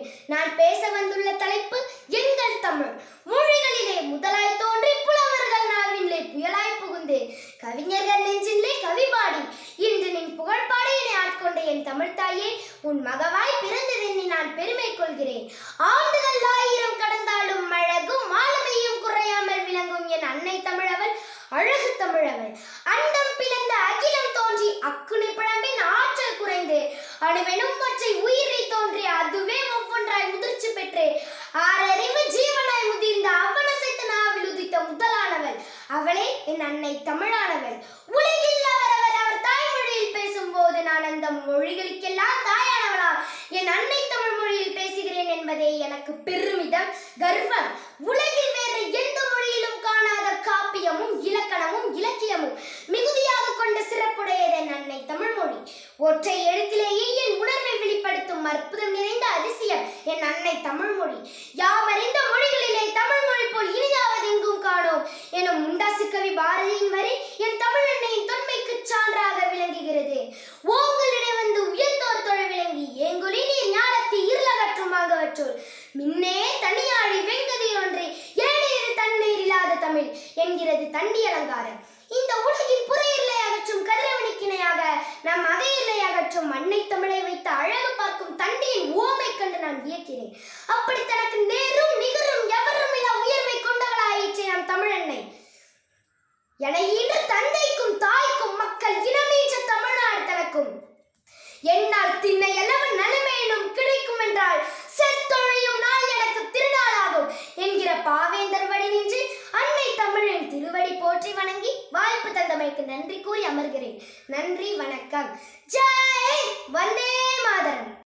வருகிறேன் நான் பேச வந்துள்ள தலைப்பு எங்கள் தமிழ். மொழிகளிலே முதலாய் தோன்றி புலவர்கள் நாவிலே புயலாய் புகுந்தே. கவிஞர்கள் நெஞ்சிலே கவிபாடி இன்று நின் புகழ்பாடியினை ஆட்கொண்ட என் தமிழ் தாயே உன் மகவாய் பிறந்ததென்னி நான் பெருமை கொள்கிறேன். ஆண்டுகள் ஆயிரம் கடந்தாலும் அழகும் மாலுமையும் குறையாமல் விளங்கும் என் அன்னை தமிழவள் அழகு தமிழவள். அண்டம் பிளந்த அகிலம் தோன்றி அக்குனி பழம்பின் ஆற்றல் குறைந்து. அணுவெனும் மற்றை உயிரை தோன்றி அது ஆறறிவு ஜீவனாய் முதிர்ந்த அவனசைத்த நாவில் உதித்த முதலானவள் அவளே என் அன்னை தமிழானவள் உலகில் அவரவர் அவர் தாய்மொழியில் பேசும்போது நான் அந்த மொழிகளுக்கெல்லாம் தாயானவளா என் அன்னை தமிழ் மொழியில் பேசுகிறேன் என்பதே எனக்கு பெருமிதம் கர்வம். உலகில் வேறு எந்த மொழியிலும் காணாத காப்பியமும் இலக்கணமும் இலக்கியமும் மிகுதியாக கொண்ட சிறப்புடையது என் அன்னை தமிழ் மொழி. ஒற்றை எழுத்திலேயே வெளிப்படுத்தும் அற்புதம் நிறைந்த அதிசயம் என் அன்னை தமிழ் மொழி. யாவறிந்த மொழிகளிலே தமிழ் மொழி போல் இனிதாவது எங்கும் காணோம். எனும் முண்டாசு கவி பாரதியின் வரி என் தமிழ் அன்னையின் தொன்மைக்கு சான்றாக விளங்குகிறது. ஓங்களிடம் வந்து உயர்ந்தோர் தொழ விளங்கி ஏங்குலி நீர் ஞானத்தை இருளகற்றும் ஆகவற்றுள். மின்னே தனியாழி வெங்கதி ஒன்றே ஏழையது தண்ணீர் இல்லாத தமிழ் என்கிறது தண்டி அலங்காரம். இந்த உலகின் புற புறையில்லை அகற்றும் கதிரவனுக்கிணையாக நம் அகையில்லை அகற்றும் மண்ணை தமிழை வைத்த அழகு பார்க்கும் தண்டியின் ஓமை கண்டு நான் வியக்கிறேன் அப்படி தனக்கு நேரும் நிகரும் எவரும் இல்ல உயர்வை கொண்டவளாயிற்றே நம் தமிழன்னை. என இன்று தந்தைக்கும் தாய்க்கும் மக்கள் இனமீச்ச தமிழ்நாடு தனக்கும். என்னால் திண்ணை எல்லவன் நலமேனும் கிடைக்கும் என்றால் செத்தொழியும் நாள் எனக்கு திருநாளாகும் என்கிற பாவேந்தர் வழி நின்று அன்னை தமிழின் திருவடி போற்றி வணங்கி வாய்ப்பு தந்தமைக்கு நன்றி கூறி அமர்கிறேன். நன்றி வணக்கம். ஜெய்! வந்தே